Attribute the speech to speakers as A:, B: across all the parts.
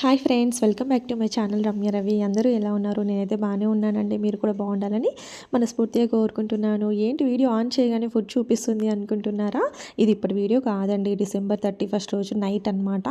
A: Hi friends welcome back to my channel Ramya Ravi అందరూ ఎలా ఉన్నారు? నేనైతే బాగానే ఉన్నానండి. మీరు కూడా బాగుండాలని మనస్ఫూర్తిగా కోరుకుంటున్నాను. ఏంటి వీడియో ఆన్ చేయగానే ఫుడ్ చూపిస్తుంది అనుకుంటున్నారా? ఇది ఇప్పుడు వీడియో కాదండి. డిసెంబర్ థర్టీ ఫస్ట్ రోజు నైట్ అనమాట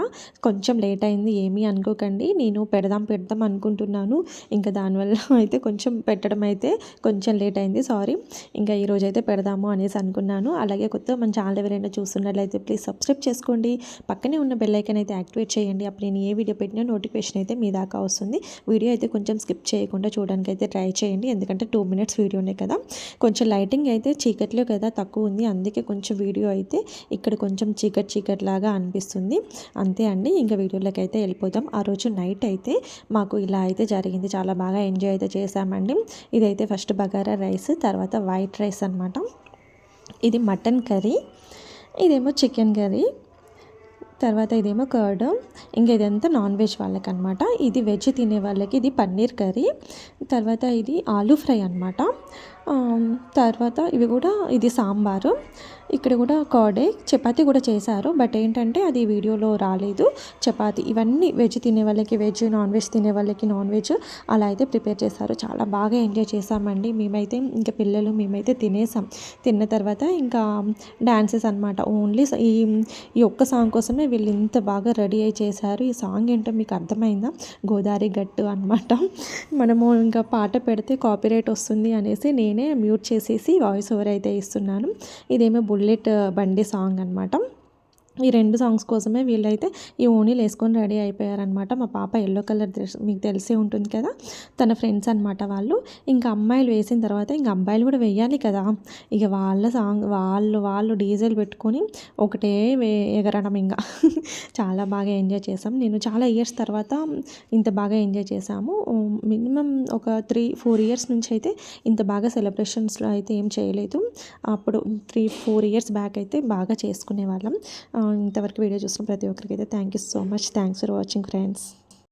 A: కొంచెం లేట్ అయింది ఏమీ అనుకోకండి. నేను పెడదాం పెడదాం అనుకుంటున్నాను. ఇంకా దానివల్ల అయితే కొంచెం పెట్టడం అయితే కొంచెం లేట్ అయింది. సారీ ఇంకా ఈరోజు అయితే పెడదాము అనేసి అనుకున్నాను. అలాగే కొత్త మన ఛానల్ ఎవరైనా చూస్తున్నట్లయితే ప్లీజ్ సబ్స్క్రైబ్ చేసుకోండి. పక్కనే ఉన్న బెల్లైకన్ అయితే యాక్టివేట్ చేయండి. అప్పుడు నేను ఏ వీడియో పెట్టినా పెట్టిన నోటిఫికేషన్ అయితే మీ దాకా వస్తుంది. వీడియో అయితే కొంచెం స్కిప్ చేయకుండా చూడడానికి అయితే ట్రై చేయండి. ఎందుకంటే టూ మినిట్స్ వీడియోనే కదా. కొంచెం లైటింగ్ అయితే చీకట్లో కదా తక్కువ ఉంది. అందుకే కొంచెం వీడియో అయితే ఇక్కడ కొంచెం చీకటి చీకటి లాగా అనిపిస్తుంది. అంతే అండి. ఇంకా వీడియోలోకి అయితే వెళ్ళిపోదాం. ఆ రోజు నైట్ అయితే మాకు ఇలా అయితే జరిగింది. చాలా బాగా ఎంజాయ్ అయితే చేశామండి. ఇదైతే ఫస్ట్ బగారా రైస్ తర్వాత వైట్ రైస్ అనమాట ఇది మటన్ కర్రీ ఇదేమో చికెన్ కర్రీ తర్వాత ఇదేమో కర్డ్. ఇంకా ఇదంతా నాన్ వెజ్ వాళ్ళకి అనమాట ఇది వెజ్ తినే వాళ్ళకి ఇది పన్నీర్ కర్రీ. తర్వాత ఇది ఆలూ ఫ్రై అనమాట తర్వాత ఇవి కూడా ఇది సాంబారు. ఇక్కడ కూడా కర్డే. చపాతి కూడా చేశారు. బట్ ఏంటంటే అది వీడియోలో రాలేదు. చపాతి ఇవన్నీ వెజ్ తినే వాళ్ళకి వెజ్ నాన్ వెజ్ తినే వాళ్ళకి నాన్ వెజ్ అలా అయితే ప్రిపేర్ చేశారు. చాలా బాగా ఎంజాయ్ చేసామండి మేమైతే ఇంకా పిల్లలు మేమైతే తినేసాం. తిన్న తర్వాత ఇంకా డ్యాన్సెస్ అనమాట ఓన్లీ ఈ ఈ ఒక్క సాంగ్ కోసమే వీళ్ళు ఇంత బాగా రెడీ అయి చేశారు. ఈ సాంగ్ ఏంటో మీకు అర్థమైందా? గోదావరి గట్టు అనమాట మనము ఇంకా పాట పెడితే కాపీరైట్ వస్తుంది అనేసి నేనే మ్యూట్ చేసేసి వాయిస్ ఓవర్ అయితే ఇస్తున్నాను. ఇదేమో బుల్లెట్ బండి సాంగ్ అనమాట ఈ రెండు సాంగ్స్ కోసమే వీళ్ళైతే ఈ ఓనీలు వేసుకొని రెడీ అయిపోయారనమాట మా పాప ఎల్లో కలర్ డ్రెస్ మీకు తెలిసే ఉంటుంది కదా తన ఫ్రెండ్స్ అనమాట వాళ్ళు. ఇంకా అమ్మాయిలు వేసిన తర్వాత ఇంకా అబ్బాయిలు కూడా వేయాలి కదా. ఇక వాళ్ళ సాంగ్ వాళ్ళు వాళ్ళు డీజిల్ పెట్టుకొని ఒకటే ఎగరడం ఇంకా. చాలా బాగా ఎంజాయ్ చేసాం నేను చాలా ఇయర్స్ తర్వాత ఇంత బాగా ఎంజాయ్ చేసాము మినిమం ఒక త్రీ ఫోర్ ఇయర్స్ నుంచి అయితే ఇంత బాగా సెలబ్రేషన్స్లో అయితే ఏం చేయలేదు. అప్పుడు త్రీ ఫోర్ ఇయర్స్ బ్యాక్ అయితే బాగా చేసుకునే వాళ్ళం ఇంతవరకు వీడియో చూసిన ప్రతి ఒక్కరికి అయితే thank you so much thanks for watching friends